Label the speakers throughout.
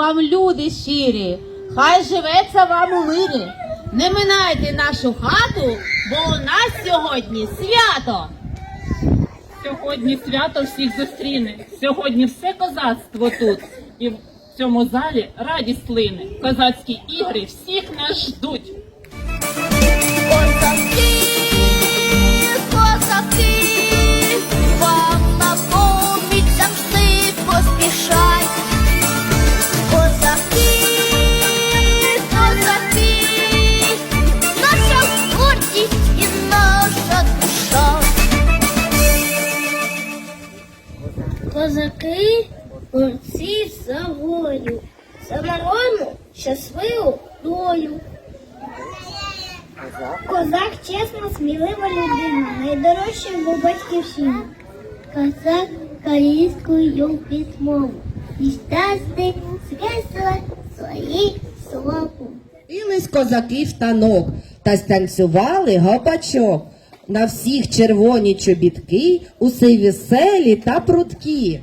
Speaker 1: вам, люди щирі! Хай живеться вам у мирі! Не минайте нашу хату, бо у нас сьогодні свято!
Speaker 2: Сьогодні свято всіх зустріне. Сьогодні все козацтво тут. І в цьому залі радість лине. Козацькі ігри всіх нас ждуть.
Speaker 3: Козаки, козаки, вам на поміч завжди поспішать. Козаки, козаки, наша і наша душа.
Speaker 4: Козаки борці за волю, за народну щасливу долю. Козак чесна, смілива людина, найдорожча його батьківщина. Козак каліською письмову, і щасти звесила свої славу.
Speaker 5: Ілись козаки в танок та станцювали гопачок. На всіх червоні чобітки, усе веселі та прудкі.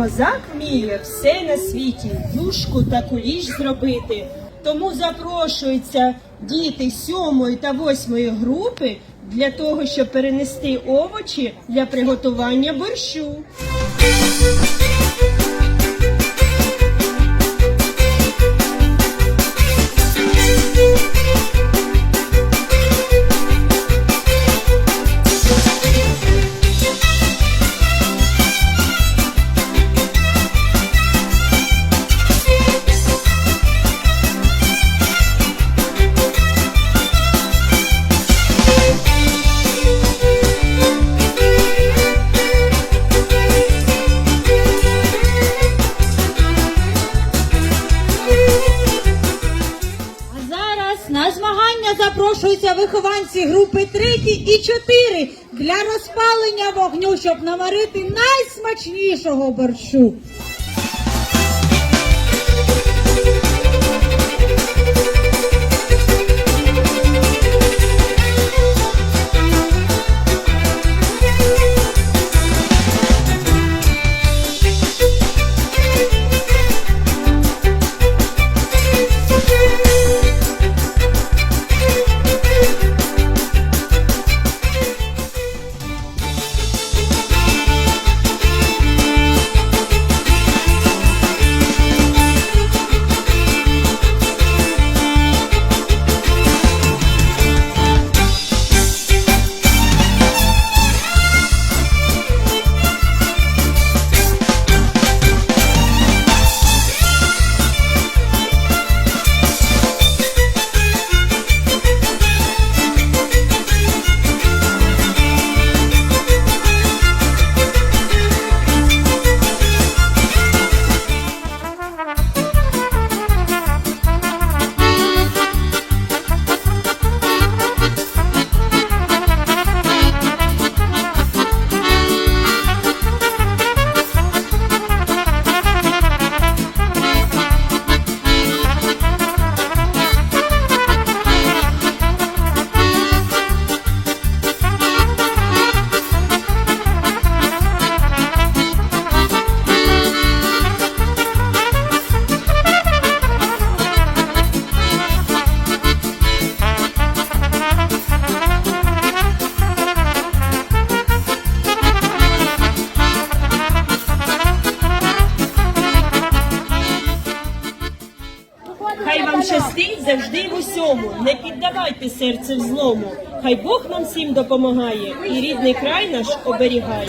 Speaker 6: Козак вміє все на світі, юшку та куліш зробити. Тому запрошуються діти сьомої та восьмої групи для того, щоб перенести овочі для приготування борщу.
Speaker 1: Запрошуються вихованці групи 3 і 4 для розпалення вогню, щоб наварити найсмачнішого борщу.
Speaker 6: завжди в усьому. Не піддавайте серце в злому. Хай Бог нам всім допомагає, і рідний край наш оберігає.